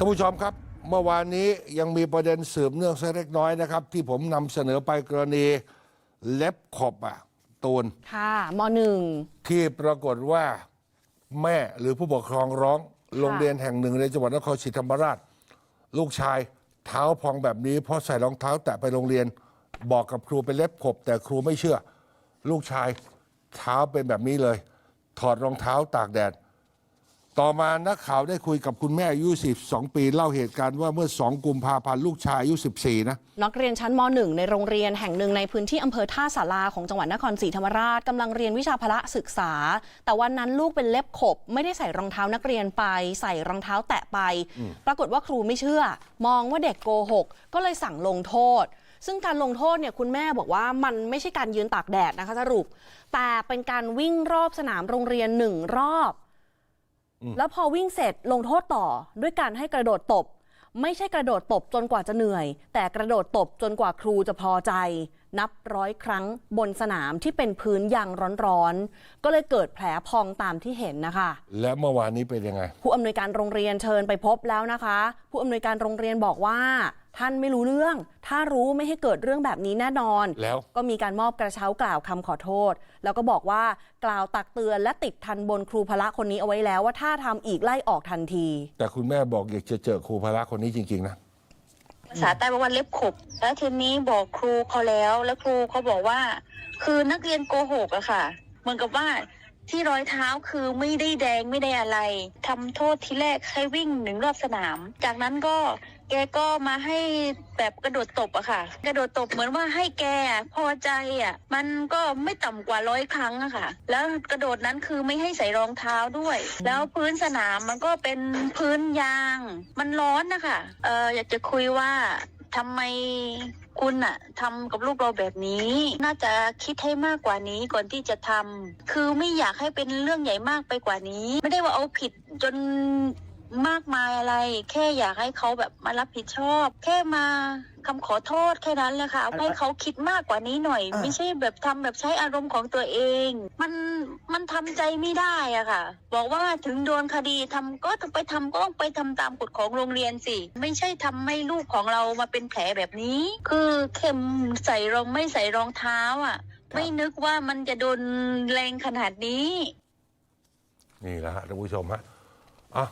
ท่านผู้ชมครับ เมื่อวานนี้ยังมีประเด็นสืบเนื่องสักเล็กน้อยนะครับ ที่ผมนำเสนอไปกรณีเล็บขบอะตูนค่ะมหนึ่ง ที่ปรากฏว่าแม่หรือผู้ปกครองร้อง โรงเรียนแห่งหนึ่งในจังหวัดนครศรีธรรมราช ลูกชายเท้าพองแบบนี้ เพราะใส่รองเท้าแตะไปโรงเรียน บอกกับครูเป็นเล็บขบ แต่ครูไม่เชื่อ ลูกชายเท้าเป็นแบบนี้เลย ถอดรองเท้าตากแดด ต่อมานักข่าวได้คุยกับคุณแม่อายุ 12 ปี เล่าเหตุการณ์ว่าเมื่อ 2 กุมภาพันธ์ลูกชายอายุ 14 นะ นักเรียนชั้นม .1 ในโรงเรียนแห่งหนึ่งในพื้นที่อำเภอท่าสาราของจังหวัดนครศรีธรรมราชกำลังเรียนวิชาพละศึกษา แต่วันนั้นลูกเป็นเล็บขบ ไม่ได้ใส่รองเท้านักเรียนไป ใส่รองเท้าแตะไป ปรากฏว่าครูไม่เชื่อ มองว่าเด็กโกหก ก็เลยสั่งลงโทษซึ่งการลงโทษเนี่ยคุณแม่บอกว่ามันไม่ใช่การยืนตากแดดนะคะสรุป แต่เป็นการวิ่งรอบสนามโรงเรียนหนึ่งรอบ แล้วพอวิ่งเสร็จลงโทษต่อด้วยการให้กระโดดตบ ไม่ใช่กระโดดตบจนกว่าจะเหนื่อย แต่กระโดดตบจนกว่าครูจะพอใจ นับร้อยครั้งบนสนามที่เป็นพื้นยางร้อนๆ ก็เลยเกิดแผลพองตามที่เห็นนะคะ และเมื่อวานนี้เป็นยังไง ผู้อำนวยการโรงเรียนเชิญไปพบแล้วนะคะ ผู้อำนวยการโรงเรียนบอกว่า ท่านไม่รู้เรื่อง ถ้ารู้ไม่ให้เกิดเรื่องแบบนี้แน่นอน แล้วก็มีการมอบกระเช้ากล่าวคำขอโทษ แล้วก็บอกว่ากล่าวตักเตือนและติดทันบนครูพละคนนี้เอาไว้แล้วว่าถ้าทำอีกไล่ออกทันที แต่คุณแม่บอกอยากจะเจอครูพละคนนี้จริงๆนะ ภาษาใต้บอกว่าเล็บขบ แล้วทีนี้บอกครูเขาแล้ว แล้วครูเขาบอกว่า คือนักเรียนโกหกอะค่ะ เหมือนกับว่า ที่รอยเท้าคือไม่ได้แดงไม่ได้อะไรทำโทษทีแรกให้วิ่งหนึ่งรอบสนาม จากนั้นก็แกก็มาให้แบบกระโดดตบอะค่ะ กระโดดตบเหมือนว่าให้แกพอใจอะมันก็ไม่ต่ำกว่าร้อยครั้งอะค่ะ แล้วกระโดดนั้นคือไม่ให้ใส่รองเท้าด้วย แล้วพื้นสนามมันก็เป็นพื้นยาง มันร้อนนะคะเอออยากจะคุยว่า ทำไมคุณอะทำกับลูกเราแบบนี้ น่าจะคิดให้มากกว่านี้ก่อนที่จะทำคือไม่อยากให้เป็นเรื่องใหญ่มากไปกว่านี้ ไม่ได้ว่าเอาผิดจนมากมายอะไร แค่อยากให้เขาแบบมารับผิดชอบ แค่มาคำขอโทษแค่นั้นแหละค่ะให้เขาคิดมากกว่านี้หน่อย ไม่ใช่แบบทำแบบใช้อารมณ์ของตัวเอง มัน มันทำใจไม่ได้อะค่ะ บอกว่าถึงโดนคดีทำก็ต้องไปทำก็ต้องไปทำตามกฎของโรงเรียนสิ ไม่ใช่ทำให้ลูกของเรามาเป็นแผลแบบนี้ คือเข็มใส่รองไม่ใส่รองเท้าอะ ไม่นึกว่ามันจะโดนแรงขนาดนี้ นี่แหละฮะท่านผู้ชมฮะอะ